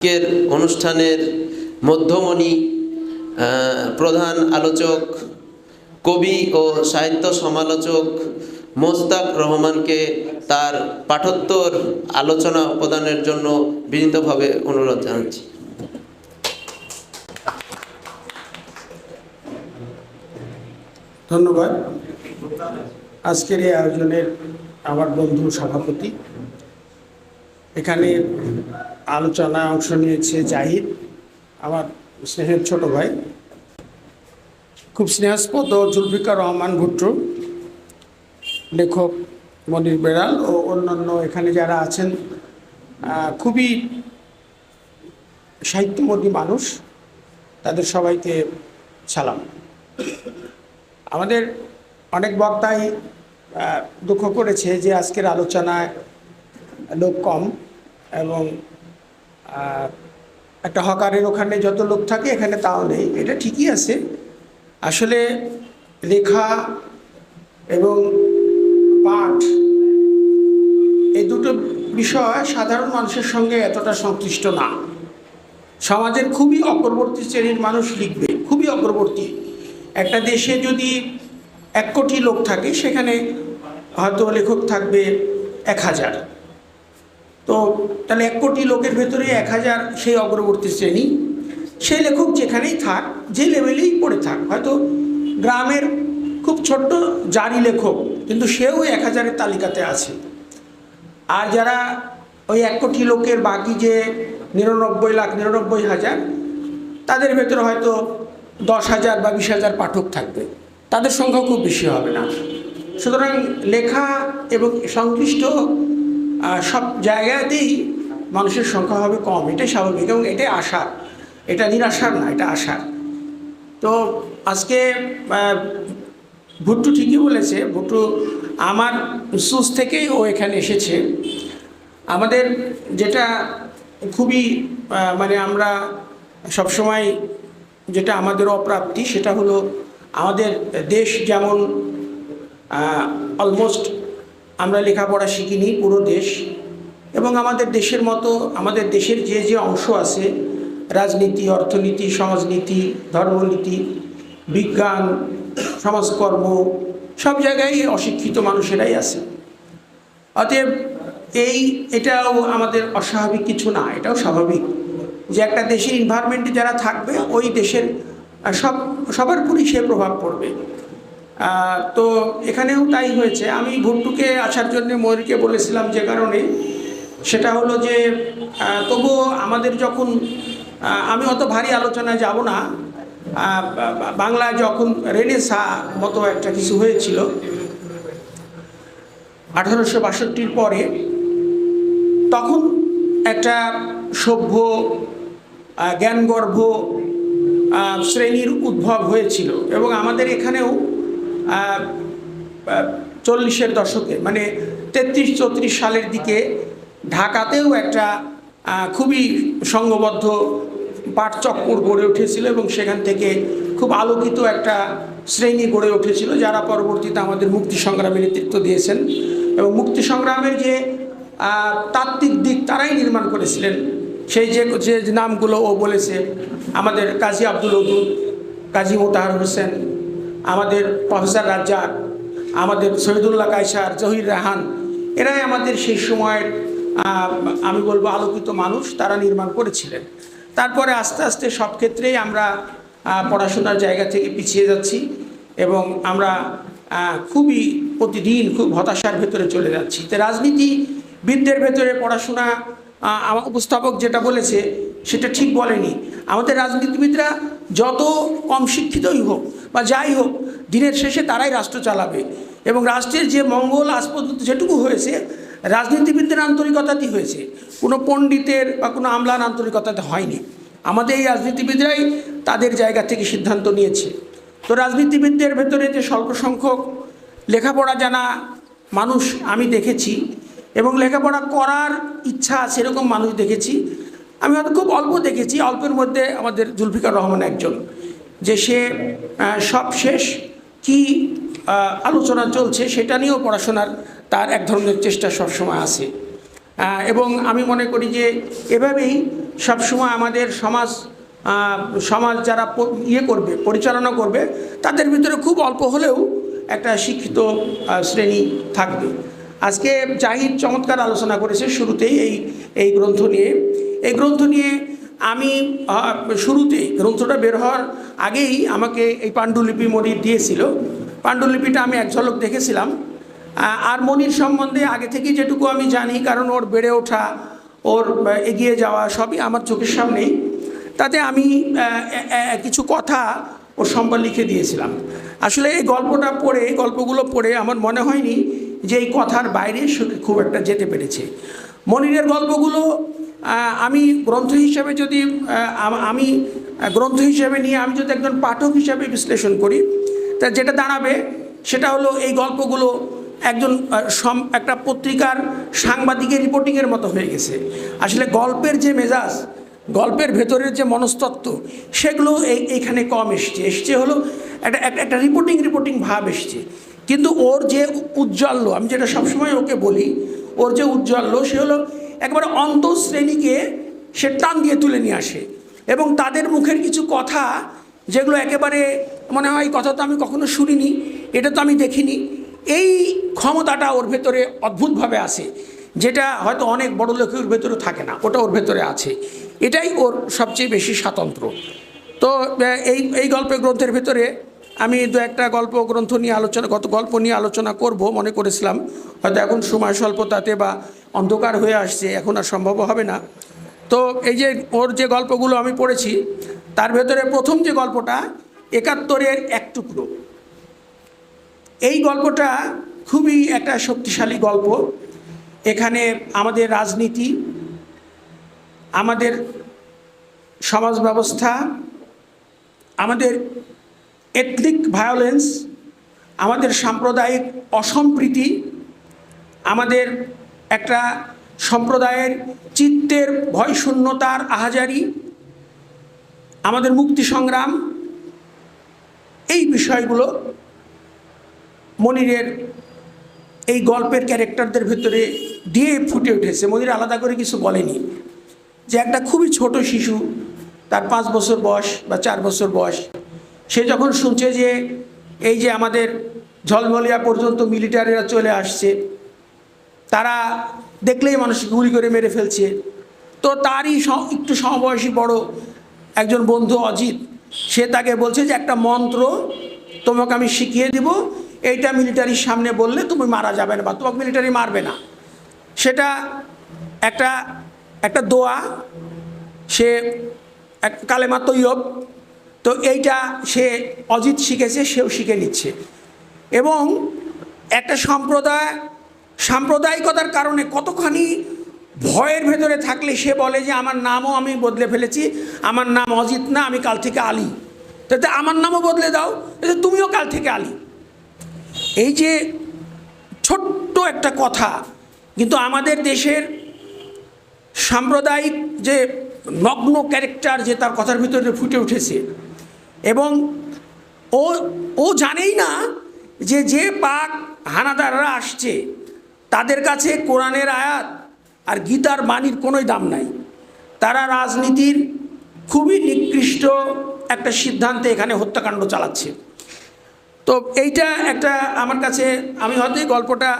আজকের অনুষ্ঠানের মধ্যমণি প্রধান আলোচক, কবি ও সাহিত্য সমালোচক মোস্তাক রহমানকে তার পাঠোত্তর আলোচনা প্রদানের জন্য বিনীতভাবে অনুরোধ জানাচ্ছি। ধন্যবাদ। আজকের এই আয়োজনের আমার বন্ধু সভাপতি এখানে আলোচনায় অংশ নিয়েছে জাহিদ, আমার স্নেহের ছোট ভাই। খুব স্নেহাস্পদ ও জুলফিকার রহমান ভুট্টো, লেখক মনির বেড়াল ও অন্যান্য এখানে যারা আছেন খুবই সাহিত্যমতী মানুষ, তাদের সবাইকে সালাম। আমাদের অনেক বক্তাই দুঃখ করেছে যে আজকের আলোচনায় লোক কম। এবং একটা হকারের ওখানে যত লোক থাকে এখানে তাও নেই। এটা ঠিকই আছে। আসলে লেখা এবং পাঠ এই দুটো বিষয় সাধারণ মানুষের সঙ্গে এতটা সংশ্লিষ্ট না। সমাজের খুবই অগ্রবর্তী শ্রেণির মানুষ লিখবে, খুবই অগ্রবর্তী। একটা দেশে যদি এক কোটি লোক থাকে, সেখানে হয়তো লেখক থাকবে এক হাজার। তো তাহলে এক কোটি লোকের ভেতরে এক হাজার সেই অগ্রবর্তী শ্রেণি সেই লেখক যেখানেই থাক, যে লেভেলেই পড়ে থাক, হয়তো গ্রামের খুব ছোট্ট জারি লেখক, কিন্তু সেও এক হাজারের তালিকাতে আছে। আর যারা ওই এক কোটি লোকের বাকি যে নিরানব্বই লাখ, নিরানব্বই হাজার, তাদের ভেতরে হয়তো দশ হাজার বা বিশ হাজার পাঠক থাকবে। তাদের সংখ্যা খুব বেশি হবে না। সুতরাং লেখা এবং সংশ্লিষ্ট সব জায়গাতেই মানুষের সংখ্যা হবে কম, এটাই স্বাভাবিক এবং এটাই আশা এটা নিরাশার না, এটা আশার। তো আজকে ভুট্টু ঠিকই বলেছে, ভুট্টু আমার সুস থেকেই ও এখানে এসেছে। আমাদের যেটা খুবই মানে আমরা সবসময় যেটা আমাদের অপ্রাপ্তি, সেটা হলো আমাদের দেশ যেমন অলমোস্ট আমরা লেখাপড়া শিখিনি পুরো দেশ। এবং আমাদের দেশের মতো, আমাদের দেশের যে যে অংশ আছে, রাজনীতি, অর্থনীতি, সমাজনীতি, ধর্মনীতি, বিজ্ঞান, সমাজকর্ম, সব জায়গায় অশিক্ষিত মানুষেরাই আছে। অতএব এই, এটাও আমাদের অস্বাভাবিক কিছু না, এটাও স্বাভাবিক যে একটা দেশের ইনভায়রনমেন্টে যারা থাকবে, ওই দেশের সব, সবার উপরই সে প্রভাব পড়বে। তো এখানেও তাই হয়েছে। আমি ভুট্টুকে আসার জন্য ময়ূরকে বলেছিলাম যে কারণে। সেটা হলো যে তবুও আমাদের যখন আমি অত ভারী আলোচনায় যাব না। বাংলা যখন রেনেসা মতো একটা কিছু হয়েছিল, আঠারোশো বাষট্টির পরে, তখন একটা সভ্য জ্ঞানগর্ভ শ্রেণির উদ্ভব হয়েছিল। এবং আমাদের এখানেও চল্লিশের দশকে মানে তেত্রিশ চৌত্রিশ সালের দিকে ঢাকাতেও একটা খুবই সংঘবদ্ধ পাঠচক্কর গড়ে উঠেছিল এবং সেখান থেকে খুব আলোকিত একটা শ্রেণি গড়ে উঠেছিল, যারা পরবর্তীতে আমাদের মুক্তি সংগ্রামে নেতৃত্ব দিয়েছেন। এবং মুক্তি সংগ্রামের যে তাত্ত্বিক দিক তারাই নির্মাণ করেছিলেন। সেই যে যে নামগুলো ও বলেছে আমাদের কাজী আব্দুল ওদুদ, কাজী মোতাহার হোসেন আমাদের প্রফেসর রাজ্জাক, আমাদের শহীদুল্লাহ কায়সার, জহির রাহান, এরাই আমাদের সেই সময়ের আমি বলব আলোকিত মানুষ, তারা নির্মাণ করেছিলেন। তারপরে আস্তে আস্তে সব ক্ষেত্রেই আমরা পড়াশোনার জায়গা থেকে পিছিয়ে যাচ্ছি এবং আমরা খুবই প্রতিদিন খুব হতাশার ভেতরে চলে যাচ্ছি। তো রাজনীতিবিদদের ভেতরে পড়াশোনা উপস্থাপক যেটা বলেছে, সেটা ঠিক বলেনি। আমাদের রাজনীতিবিদরা যত কম শিক্ষিতই হোক বা যাই হোক, দিনের শেষে তারাই রাষ্ট্র চালাবে। এবং রাষ্ট্রের যে মঙ্গল আজ পর্যন্ত যেটুকু হয়েছে, রাজনীতিবিদদের আন্তরিকতাতেই হয়েছে। কোনো পণ্ডিতের বা কোনো আমলার আন্তরিকতাতে হয়নি। আমাদের এই রাজনীতিবিদরাই তাদের জায়গা থেকে সিদ্ধান্ত নিয়েছে। তো রাজনীতিবিদদের ভেতরে যে স্বল্প সংখ্যক লেখাপড়া জানা মানুষ আমি দেখেছি, এবং লেখাপড়া করার ইচ্ছা সেরকম মানুষ দেখেছি। আমি হয়তো খুব অল্প দেখেছি, অল্পের মধ্যে আমাদের জুলফিকার রহমান একজন। যে সে আহ, সব শেষ কী আলোচনা চলছে সেটা নিয়েও পড়াশোনার তার এক ধরনের চেষ্টা সবসময় আছে। এবং আমি মনে করি যে এভাবেই সবসময় আমাদের সমাজ সমাজ যারা ইয়ে করবে পরিচালনা করবে তাদের ভিতরে খুব অল্প হলেও একটা শিক্ষিত শ্রেণি থাকবে। আজকে জাহিদ চমৎকার আলোচনা করেছে শুরুতেই এই এই গ্রন্থ নিয়ে। এই গ্রন্থ নিয়ে আমি আহ, শুরুতেই গ্রন্থটা বের হওয়ার আগেই আমাকে এই পাণ্ডুলিপি মনির দিয়েছিল। পাণ্ডুলিপিটা আমি এক ঝলক দেখেছিলাম। আর মনির সম্বন্ধে আগে থেকেই যেটুকু আমি জানি কারণ ওর বেড়ে ওঠা ওর এগিয়ে যাওয়া সবই আমার চোখের সামনেই। তাতে আমি কিছু কথা ওর সম্পদ লিখে দিয়েছিলাম। আসলে এই গল্পটা পড়ে গল্পগুলো পড়ে আমার মনে হয়নি যে এই কথার বাইরে খুব একটা যেতে পেরেছে। মনিরের গল্পগুলো আমি গ্রন্থ হিসাবে যদি আমি গ্রন্থ হিসাবে নিয়ে আমি যদি একজন পাঠক হিসাবে বিশ্লেষণ করি, তা যেটা দাঁড়াবে সেটা হলো এই গল্পগুলো একজন সম, একটা পত্রিকার সাংবাদিকের রিপোর্টিংয়ের মতো হয়ে গেছে। আসলে গল্পের যে মেজাজ, গল্পের ভেতরের যে মনস্তত্ত্ব, সেগুলো এই, এইখানে কম এসছে। এসছে হলো একটা, একটা- একটা রিপোর্টিং রিপোর্টিং ভাব এসছে। কিন্তু ওর যে উজ্জ্বল্য, আমি যেটা সবসময় ওকে বলি ওর যে উজ্জ্বল্য সে হলো একবারে অন্তঃশ্রেণীকে সে টান দিয়ে তুলে নিয়ে আসে। এবং তাদের মুখের কিছু কথা, যেগুলো একেবারে মনে হয় কথা তো আমি কখনো শুনিনি, এটা তো আমি দেখিনি, এই ক্ষমতাটা ওর ভেতরে অদ্ভুতভাবে আছে, যেটা হয়তো অনেক বড় লোকের ভেতরে থাকে না, ওটা ওর ভেতরে আছে। এটাই ওর সবচেয়ে বেশি স্বাতন্ত্র তো এই এই গল্পের গ্রন্থের ভেতরে আমি দু একটা গল্প গ্রন্থ নিয়ে আলোচনা গত গল্প নিয়ে আলোচনা করব, মনে করেছিলাম। হয়তো এখন সময় স্বল্পতাতে বা অন্ধকার হয়ে আসছে, এখন আর সম্ভব হবে না। তো এই যে ওর যে গল্পগুলো আমি পড়েছি, তার ভেতরে প্রথম যে গল্পটা, একাত্তরের এক টুকরো। এই গল্পটা খুবই একটা শক্তিশালী গল্প। এখানে আমাদের রাজনীতি, আমাদের সমাজ ব্যবস্থা, আমাদের এথনিক ভায়োলেন্স আমাদের সাম্প্রদায়িক অসম্প্রীতি, আমাদের একটা সম্প্রদায়ের চিত্তের ভয়শূন্যতার আহাজারি, আমাদের মুক্তি সংগ্রাম, এই বিষয়গুলো মনিরের এই গল্পের ক্যারেক্টারদের ভেতরে দিয়ে ফুটে উঠেছে। মনির আলাদা করে কিছু বলেনি। যে একটা খুবই ছোট শিশু, তার পাঁচ বছর বয়স বা চার বছর বয়স সে যখন শুনছে যে এই যে আমাদের ঝলমলিয়া পর্যন্ত মিলিটারিরা চলে আসছে, তারা দেখলেই মানুষ গুলি করে মেরে ফেলছে। তো তারই একটু সমবয়সী বড় একজন বন্ধু অজিত, সে তাকে বলছে যে একটা মন্ত্র তোমাকে আমি শিখিয়ে দিব, এইটা মিলিটারির সামনে বললে তুমি মারা যাবে না বা তোমাকে মিলিটারি মারবে না। সেটা একটা একটা দোয়া, সে এক কালেমা তৈয়ব তো এইটা সে অজিত শিখেছে, সেও শিখে নিচ্ছে। এবং একটা সম্প্রদায়, সাম্প্রদায়িকতার কারণে কতখানি ভয়ের ভেতরে থাকলে সে বলে যে, আমার নামও আমি বদলে ফেলেছি, আমার নাম অজিত না, আমি কাল থেকে আলী। তাতে আমার নামও বদলে দাও তুমিও কাল থেকে আলী। এই যে ছোট্ট একটা কথা, কিন্তু আমাদের দেশের সাম্প্রদায়িক যে নগ্ন ক্যারেক্টার যে তার কথার ভিতরে ফুটে উঠেছে এবং ও ও জানেই না যে যে পাক হানাদাররা আসছে, তাদের কাছে কোরআনের আয়াত আর গীতার বাণীর কোনোই দাম নাই। তারা রাজনীতির খুবই নিকৃষ্ট একটা সিদ্ধান্তে এখানে হত্যাকাণ্ড চালাচ্ছে। তো এইটা একটা আমার কাছে, আমি হয়তো এই গল্পটা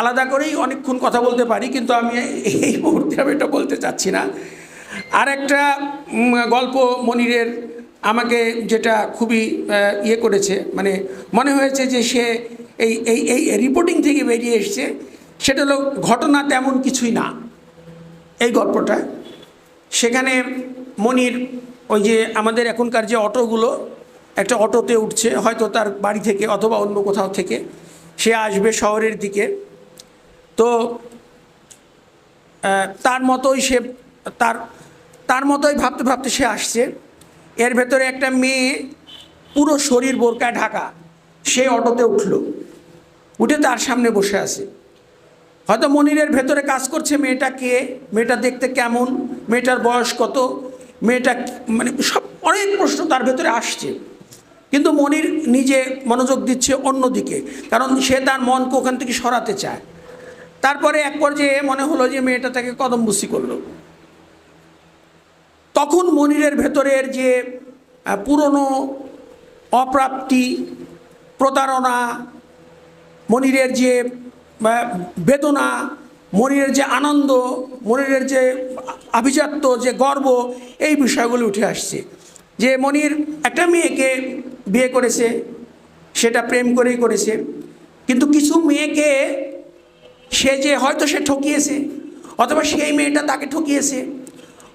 আলাদা করেই অনেকক্ষণ কথা বলতে পারি, কিন্তু আমি এই মুহূর্তে আমি এটা বলতে চাচ্ছি না। আর একটা গল্প মনিরের আমাকে যেটা খুবই ইয়ে করেছে মানে মনে হয়েছে যে সে এই এই এই রিপোর্টিং থেকে বেরিয়ে এসছে, সেটা হলো ঘটনা তেমন কিছুই না। এই গল্পটা, সেখানে মনির ওই যে আমাদের এখনকার যে অটোগুলো, একটা অটোতে উঠছে, হয়তো তার বাড়ি থেকে অথবা অন্য কোথাও থেকে, সে আসবে শহরের দিকে। তো তার মতোই সে, তার তার মতোই ভাবতে ভাবতে সে আসছে। এর ভেতরে একটা মেয়ে পুরো শরীর বোরকায় ঢাকা, সে অটোতে উঠল। উঠে তার সামনে বসে আছে। হয়তো মনিরের ভেতরে কাজ করছে মেয়েটা কে, মেয়েটা দেখতে কেমন, মেয়েটার বয়স কত, মেয়েটা মানে সব অনেক প্রশ্ন তার ভেতরে আসছে। কিন্তু মনির নিজে মনোযোগ দিচ্ছে অন্যদিকে, কারণ সে তার মনকে ওখান থেকে সরাতে চায়। তারপরে এক পর্যায়ে মনে হলো যে মেয়েটা তাকে কদমবুসি করল। তখন মনিরের ভেতরের যে পুরনো অপ্রাপ্তি প্রতারণা, মনিরের যে বেদনা, মনিরের যে আনন্দ, মনিরের যে আভিজাত্য, যে গর্ব, এই বিষয়গুলো উঠে আসছে। যে মনির একটা মেয়েকে বিয়ে করেছে, সেটা প্রেম করেই করেছে। কিন্তু কিছু মেয়েকে সে যে হয়তো সে ঠকিয়েছে, অথবা সেই মেয়েটা তাকে ঠকিয়েছে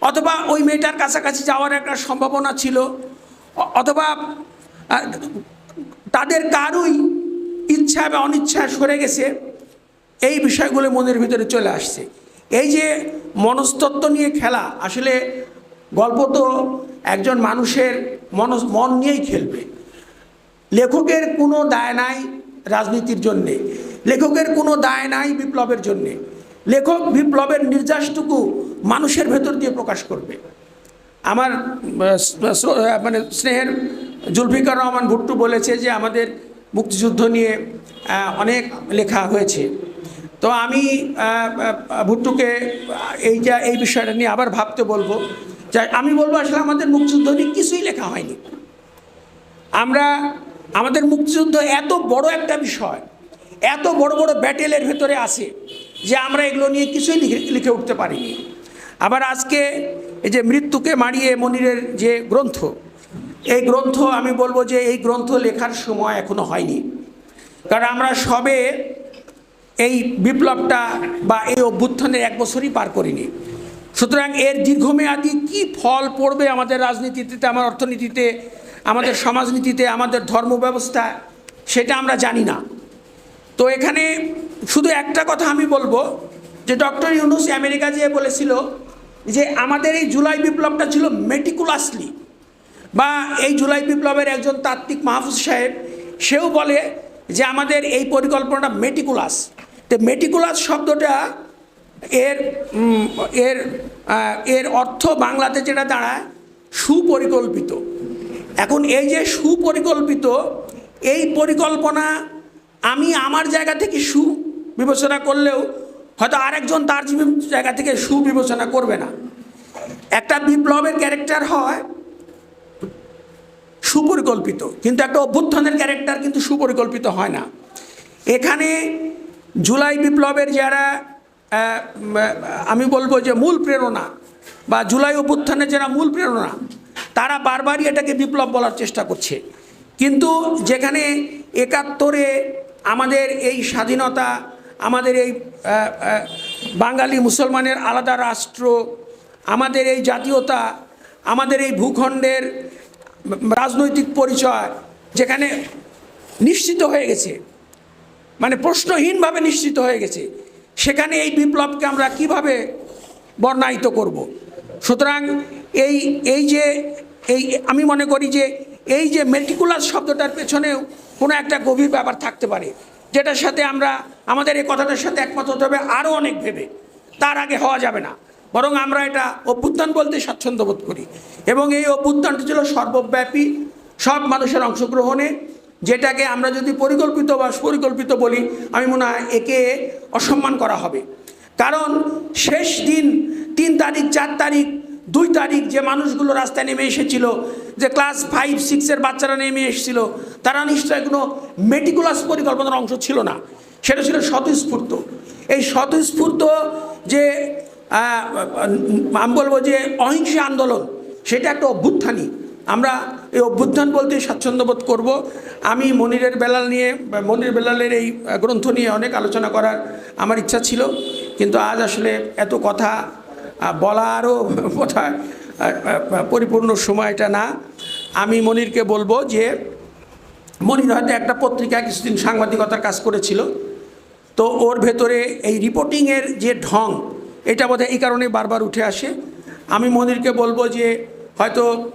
অথবা ওই মেয়েটার কাছাকাছি যাওয়ার একটা সম্ভাবনা ছিল। অথবা তাদের কারুই ইচ্ছা বা অনিচ্ছা সরে গেছে, এই বিষয়গুলো মনের ভিতরে চলে আসছে। এই যে মনস্তত্ত্ব নিয়ে খেলা, আসলে গল্প তো একজন মানুষের মন মন নিয়েই খেলবে। লেখকের কোনো দায় নাই রাজনীতির জন্যে। লেখকের কোনো দায় নাই বিপ্লবের জন্যে। লেখক বিপ্লবের নির্যাসটুকু মানুষের ভেতর দিয়ে প্রকাশ করবে। আমার মানে স্নেহের জুলফিকার রহমান ভুট্টু বলেছে যে আমাদের মুক্তিযুদ্ধ নিয়ে অনেক লেখা হয়েছে। তো আমি ভুট্টুকে এই যা, এই বিষয়টা নিয়ে আবার ভাবতে বলব। যে, আমি বলব আসলে আমাদের মুক্তিযুদ্ধ নিয়ে কিছুই লেখা হয়নি। আমরা, আমাদের মুক্তিযুদ্ধ এত বড় একটা বিষয় এত বড় বড় ব্যাটেলের ভেতরে আছে যে আমরা এগুলো নিয়ে কিছুই লিখে লিখে উঠতে পারিনি। আবার আজকে এই যে মৃত্যুকে মারিয়ে মনিরের যে গ্রন্থ, এই গ্রন্থ আমি বলব যে এই গ্রন্থ লেখার সময় এখনও হয়নি। কারণ আমরা সবে এই বিপ্লবটা বা এই অভ্যুত্থানের এক বছরই পার করিনি। সুতরাং এর দীর্ঘমেয়াদী কি ফল পড়বে আমাদের রাজনীতিতে, আমার অর্থনীতিতে, আমাদের সমাজনীতিতে, আমাদের ধর্ম ব্যবস্থা সেটা আমরা জানি না। তো এখানে শুধু একটা কথা আমি বলব, যে ডক্টর ইউনুস আমেরিকা যেয়ে বলেছিল যে আমাদের এই জুলাই বিপ্লবটা ছিল মেটিকুলাসলি বা এই জুলাই বিপ্লবের একজন তাত্ত্বিক মাহফুজ সাহেব, সেও বলে যে আমাদের এই পরিকল্পনাটা মেটিকুলাস তো মেটিকুলাস শব্দটা এর এর এর অর্থ বাংলাতে যেটা দাঁড়ায়, সুপরিকল্পিত। এখন এই যে সুপরিকল্পিত, এই পরিকল্পনা আমি আমার জায়গা থেকে সু বিবেচনা করলেও হয়তো আরেকজন তার জায়গা থেকে সুবিবেচনা করবে না। একটা বিপ্লবের ক্যারেক্টার হয় সুপরিকল্পিত, কিন্তু একটা অভ্যুত্থানের ক্যারেক্টার কিন্তু সুপরিকল্পিত হয় না। এখানে জুলাই বিপ্লবের যারা আমি বলব যে মূল প্রেরণা বা জুলাই অভ্যুত্থানের যারা মূল প্রেরণা, তারা বারবারই এটাকে বিপ্লব বলার চেষ্টা করছে। কিন্তু যেখানে একাত্তরে আমাদের এই স্বাধীনতা, আমাদের এই বাঙালি মুসলমানের আলাদা রাষ্ট্র, আমাদের এই জাতীয়তা, আমাদের এই ভূখণ্ডের রাজনৈতিক পরিচয় যেখানে নিশ্চিত হয়ে গেছে মানে প্রশ্নহীনভাবে নিশ্চিত হয়ে গেছে, সেখানে এই বিপ্লবকে আমরা কীভাবে বর্ণায়িত করব। সুতরাং এই এই যে, এই আমি মনে করি যে এই যে মেটিকুলাস শব্দটার পেছনেও কোনো একটা গভীর ব্যাপার থাকতে পারে, যেটার সাথে আমরা, আমাদের এই কথাটার সাথে একমত হতে হবে আরও অনেক ভেবে। তার আগে হওয়া যাবে না। বরং আমরা এটা অভ্যুত্থান বলতে স্বাচ্ছন্দ্য বোধ করি। এবং এই অভ্যুত্থানটি ছিল সর্বব্যাপী, সব মানুষের অংশগ্রহণে, যেটাকে আমরা যদি পরিকল্পিত বা সুপরিকল্পিত বলি, আমি মনে হয় একে অসম্মান করা হবে। কারণ শেষ দিন, তিন তারিখ, চার তারিখ দুই তারিখ যে মানুষগুলো রাস্তায় নেমে এসেছিল, যে ক্লাস ফাইভ সিক্সের বাচ্চারা নেমে এসেছিল, তারা নিশ্চয়ই কোনো মেটিকুলাস পরিকল্পনার অংশ ছিল না। সেটা ছিল স্বতঃস্ফূর্ত। এই স্বতঃস্ফূর্ত যে আমি বলব যে অহিংসা আন্দোলন, সেটা একটা অভ্যুত্থানই। আমরা এই অভ্যুত্থান বলতে স্বাচ্ছন্দ্য বোধ করব। আমি মনিরের বেলাল নিয়ে, মনির বেলালের এই গ্রন্থ নিয়ে অনেক আলোচনা করার আমার ইচ্ছা ছিল, কিন্তু আজ আসলে এত কথা বলারও কথা আহ, আহ, পরিপূর্ণ সময়টা না। আমি মনিরকে বলব যে মনির হয়তো একটা পত্রিকা কিছুদিন সাংবাদিকতার কাজ করেছিল তো ওর ভেতরে এই রিপোর্টিংয়ের যে ঢং এটা বোধহয় এই কারণে বারবার উঠে আসে। আমি মনিরকে বলব যে হয়তো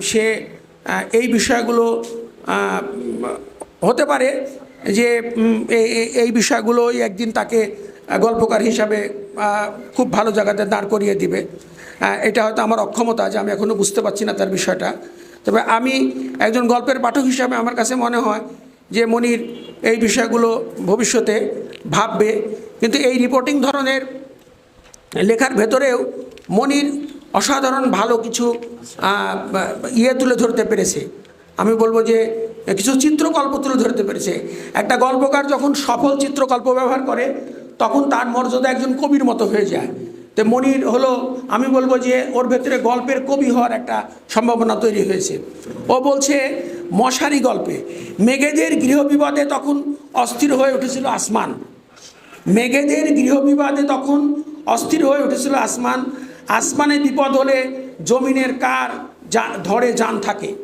সে এই বিষয়গুলো হতে পারে যে এই বিষয়গুলোই একদিন তাকে গল্পকার হিসাবে খুব ভালো জায়গাতে দাঁড় করিয়ে দিবে। এটা হয়তো আমার অক্ষমতা যে আমি এখনও বুঝতে পারছি না তার বিষয়টা। তবে আমি একজন গল্পের পাঠক হিসাবে আমার কাছে মনে হয় যে মনির এই বিষয়গুলো ভবিষ্যতে ভাববে। কিন্তু এই রিপোর্টিং ধরনের লেখার ভেতরেও মনির অসাধারণ ভালো কিছু ইয়ে তুলে ধরতে পেরেছে। আমি বলব যে কিছু চিত্রকল্প তুলে ধরতে পেরেছে। একটা গল্পকার যখন সফল চিত্রকল্প ব্যবহার করে তখন তার মর্যাদা একজন কবির মতো হয়ে যায়। তো মনির হলো, আমি বলব যে ওর ভেতরে গল্পের কবি হওয়ার একটা সম্ভাবনা তৈরি হয়েছে। ও বলছে, মশারি গল্পে, মেঘেদের গৃহবিবাদে তখন অস্থির হয়ে উঠেছিল আসমান। মেঘেদের গৃহবিবাদে তখন অস্থির হয়ে উঠেছিল আসমান। আসমানে বিপদ হলে জমিনের কার যা- ধরে যান থাকে।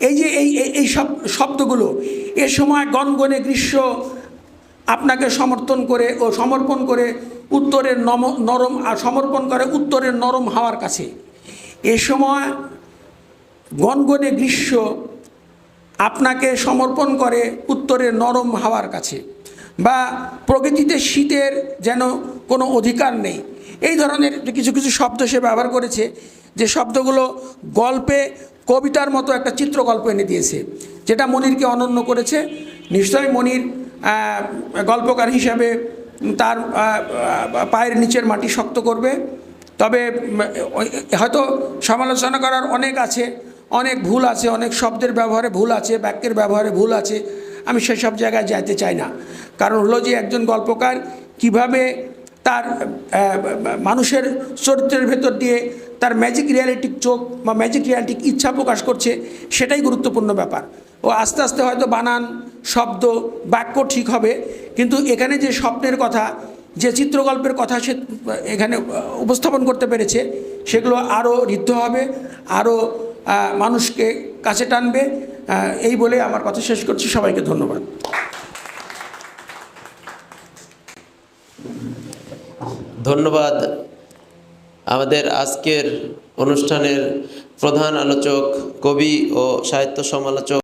এই যে এই, এই- এই সব, শব্দগুলো, এ সময় গনগনে গ্রীষ্ম আপনাকে সমর্থন করে ও সমর্পণ করে উত্তরের নম, নরম সমর্পণ করে উত্তরের নরম হাওয়ার কাছে। এ সময় গনগনে গ্রীষ্ম আপনাকে সমর্পণ করে উত্তরের নরম হাওয়ার কাছে বা প্রকৃতিতে শীতের যেন কোনো অধিকার নেই। এই ধরনের কিছু কিছু শব্দ সে ব্যবহার করেছে যে শব্দগুলো গল্পে, কবিতার মতো একটা চিত্রকল্প এনে দিয়েছে, যেটা মনিরকে অনন্য করেছে। নিশ্চয়ই মনির গল্পকার হিসাবে তার পায়ের নিচের মাটি শক্ত করবে। তবে হয়তো সমালোচনা করার অনেক আছে, অনেক ভুল আছে, অনেক শব্দের ব্যবহারে ভুল আছে, বাক্যের ব্যবহারে ভুল আছে। আমি সেসব জায়গায় যাইতে চাই না। কারণ হলো যে, একজন গল্পকার কীভাবে তার মানুষের চরিত্রের ভেতর দিয়ে তার ম্যাজিক রিয়ালিটিক চোখ বা ম্যাজিক রিয়ালিটিক ইচ্ছা প্রকাশ করছে, সেটাই গুরুত্বপূর্ণ ব্যাপার। ও আস্তে আস্তে হয়তো বানান শব্দ বাক্য ঠিক হবে, কিন্তু এখানে যে স্বপ্নের কথা, যে চিত্রকল্পের কথা সে, এখানে উপস্থাপন করতে পেরেছে, সেগুলো আরও ঋদ্ধ হবে আরও মানুষকে কাছে টানবে এই বলে আমার কথা শেষ করছি, সবাইকে ধন্যবাদ। ধন্যবাদ। আমাদের আজকের অনুষ্ঠানের প্রধান আলোচক, কবি ও সাহিত্য সমালোচক